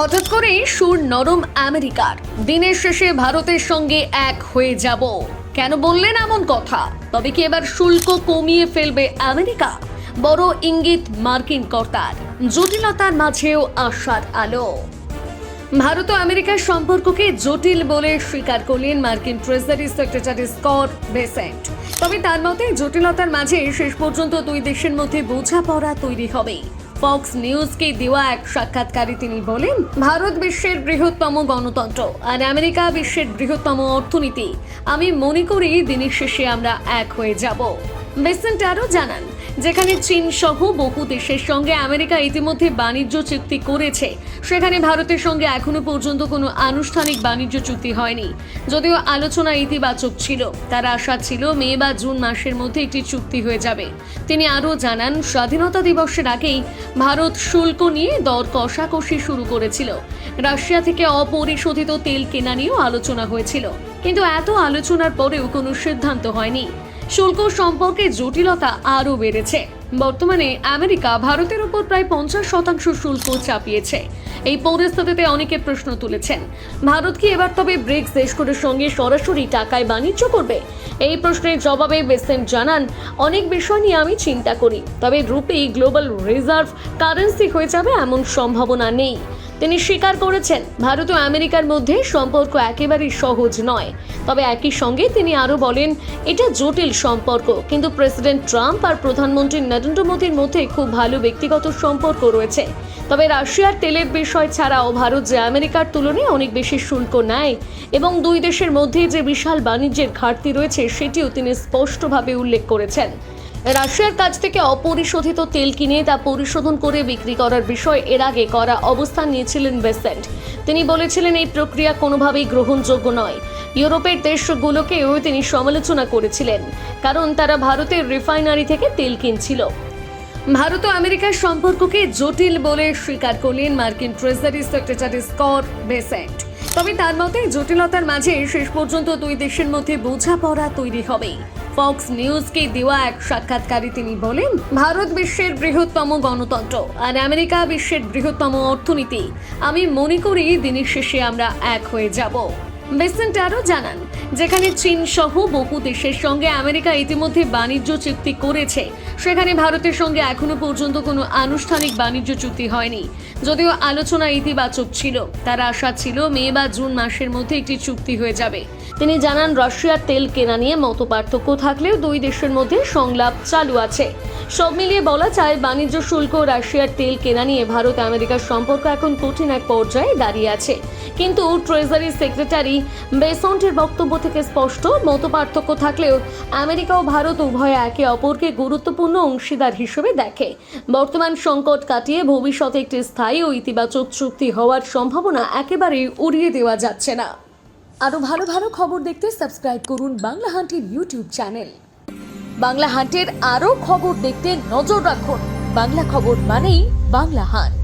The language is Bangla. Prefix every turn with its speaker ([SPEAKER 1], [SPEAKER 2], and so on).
[SPEAKER 1] হঠাৎ করে সুর নরম আমেরিকার। দিনের শেষে ভারতের সঙ্গে এক হয়ে যাব। কেন বললেন এমন কথা? তবে কি এবার শুল্ক কমিয়ে ফেলবে আমেরিকা? বড় ইঙ্গিত মার্কিন কর্তার। জটিলতার মাঝেও আশার আলো। ভারত ও আমেরিকার সম্পর্ককে জটিল বলে স্বীকার করলেন মার্কিন ট্রেজারি সেক্রেটারি স্কট বেসেন্ট। তবে তার মতে, জটিলতার মাঝে শেষ পর্যন্ত দুই দেশের মধ্যে বোঝাপড়া তৈরি হবে। ফক্স নিউজকে দেওয়া এক সাক্ষাৎকারে তিনি বলেন, ভারত বিশ্বের বৃহত্তম গণতন্ত্র আর আমেরিকা বিশ্বের বৃহত্তম অর্থনীতি। আমি মনে করি দিনের শেষে আমরা এক হয়ে যাব। বেসেন্ট আরও জানান যেখানে চীন সহ বহু দেশের সঙ্গে আমেরিকা ইতিমধ্যে বাণিজ্য চুক্তি করেছে। সেখানে ভারতের সঙ্গে এখনও পর্যন্ত কোনো আনুষ্ঠানিক বাণিজ্য চুক্তি হয়নি। যদিও আলোচনা ইতিবাচক ছিল, তার আশা ছিল মে বা জুন মাসের মধ্যে একটি চুক্তি হয়ে যাবে। তিনি আরও জানান, স্বাধীনতা দিবসের আগেই ভারত শুল্ক নিয়ে দর কষাকষি শুরু করেছিল। রাশিয়া থেকে অপরিশোধিত তেল কেনা নিয়েও আলোচনা হয়েছিল। কিন্তু এত আলোচনার পরেও কোনো সিদ্ধান্ত হয়নি। শুল্ক সম্পর্কে জটিলতা আরও বেড়েছে। বর্তমানে আমেরিকা ভারতের উপর প্রায় পঞ্চাশ শতাংশ শুল্ক চাপিয়েছে। এই পরিস্থিতিতে অনেকে প্রশ্ন তুলেছেন, ভারত কি এবার তবে ব্রিক্স দেশগুলোর সঙ্গে সরাসরি টাকায় বাণিজ্য করবে? এই প্রশ্নের জবাবে বেসেন্ট জানান, অনেক বিষয় নিয়ে আমি চিন্তা করি, তবে রুপি গ্লোবাল রিজার্ভ কারেন্সি হয়ে যাবে এমন সম্ভাবনা নেই। তিনি স্বীকার করেছেন, ভারত ও আমেরিকার মধ্যে সম্পর্ক একেবারেই সহজ নয়। তবে একই সঙ্গে তিনি আরও বলেন, এটা জটিল সম্পর্ক, কিন্তু প্রেসিডেন্ট ট্রাম্প আর প্রধানমন্ত্রী নরেন্দ্র মোদীর মধ্যে খুব ভালো ব্যক্তিগত সম্পর্ক রয়েছে। তবে রাশিয়ার তেলের বিষয় ছাড়াও ভারত যে আমেরিকার তুলনায় অনেক বেশি শুল্ক নেয় এবং দুই দেশের মধ্যে যে বিশাল বাণিজ্যের ঘাটতি রয়েছে, সেটিও তিনি স্পষ্টভাবে উল্লেখ করেছেন। রাশিয়ার কাছ থেকে অপরিশোধিত তেল কিনে তা পরিশোধন করে বিক্রি করার বিষয় এর আগে করা অবস্থান নিয়েছিলেন বেসেন্ট। তিনি বলেছিলেন, এই প্রক্রিয়া কোনোভাবেই গ্রহণযোগ্য নয়। ইউরোপের দেশগুলোকেও তিনি সমালোচনা করেছিলেন, কারণ তারা ভারতের রিফাইনারি থেকে তেল কিনছিল। ভারত ও আমেরিকার সম্পর্ককে জটিল বলে স্বীকার করলেন মার্কিন ট্রেজারি সেক্রেটারি স্কট বেসেন্ট। তবে তার মতে, জটিলতার মাঝে শেষ পর্যন্ত দুই দেশের মধ্যে বোঝাপড়া তৈরি হবে ফক্স নিউজকে দেওয়া এক সাক্ষাৎকারে তিনি বলেন, ভারত বিশ্বের বৃহত্তম গণতন্ত্র আর আমেরিকা বিশ্বের বৃহত্তম অর্থনীতি। আমি মনে করি দিনের শেষে আমরা এক হয়ে যাব। বেসেন্ট আরও জানান, যেখানে চীন সহ বহু দেশের সঙ্গে আমেরিকা ইতিমধ্যে বাণিজ্য চুক্তি করেছে, সেখানে ভারতের সঙ্গে এখনও পর্যন্ত কোনো আনুষ্ঠানিক বাণিজ্য চুক্তি হয়নি। যদিও আলোচনা ইতিবাচক ছিল, তার আশা ছিল মে বা জুন মাসের মধ্যে একটি চুক্তি হয়ে যাবে। তিনি জানান, রাশিয়ার তেল কেনা নিয়ে মত পার্থক্য থাকলেও দুই দেশের মধ্যে সংলাপ চালু আছে। সব মিলিয়ে বলা যায়, বাণিজ্য শুল্ক রাশিয়ার তেল কেনা নিয়ে ভারত আমেরিকার সম্পর্ক এখন কঠিন এক পর্যায়ে দাঁড়িয়ে আছে। কিন্তু ট্রেজারি সেক্রেটারি বেসন্টের বক্তব্য থেকে স্পষ্ট, মত পার্থক্য থাকলেও আমেরিকা ও ভারত উভয়ে একে অপরকে গুরুত্বপূর্ণ অংশীদার হিসেবে দেখে। বর্তমান সংকট কাটিয়ে ভবিষ্যতে একটি স্থায়ী ও ইতিবাচক চুক্তি হওয়ার সম্ভাবনা একেবারেই উড়িয়ে দেওয়া যাচ্ছে না। আরও ভালো ভালো খবর দেখতে সাবস্ক্রাইব করুন বাংলা হান্টের ইউটিউব চ্যানেল। বাংলা হান্টের আরও খবর দেখতে নজর রাখুন। বাংলা খবর মানেই বাংলা হান্ট।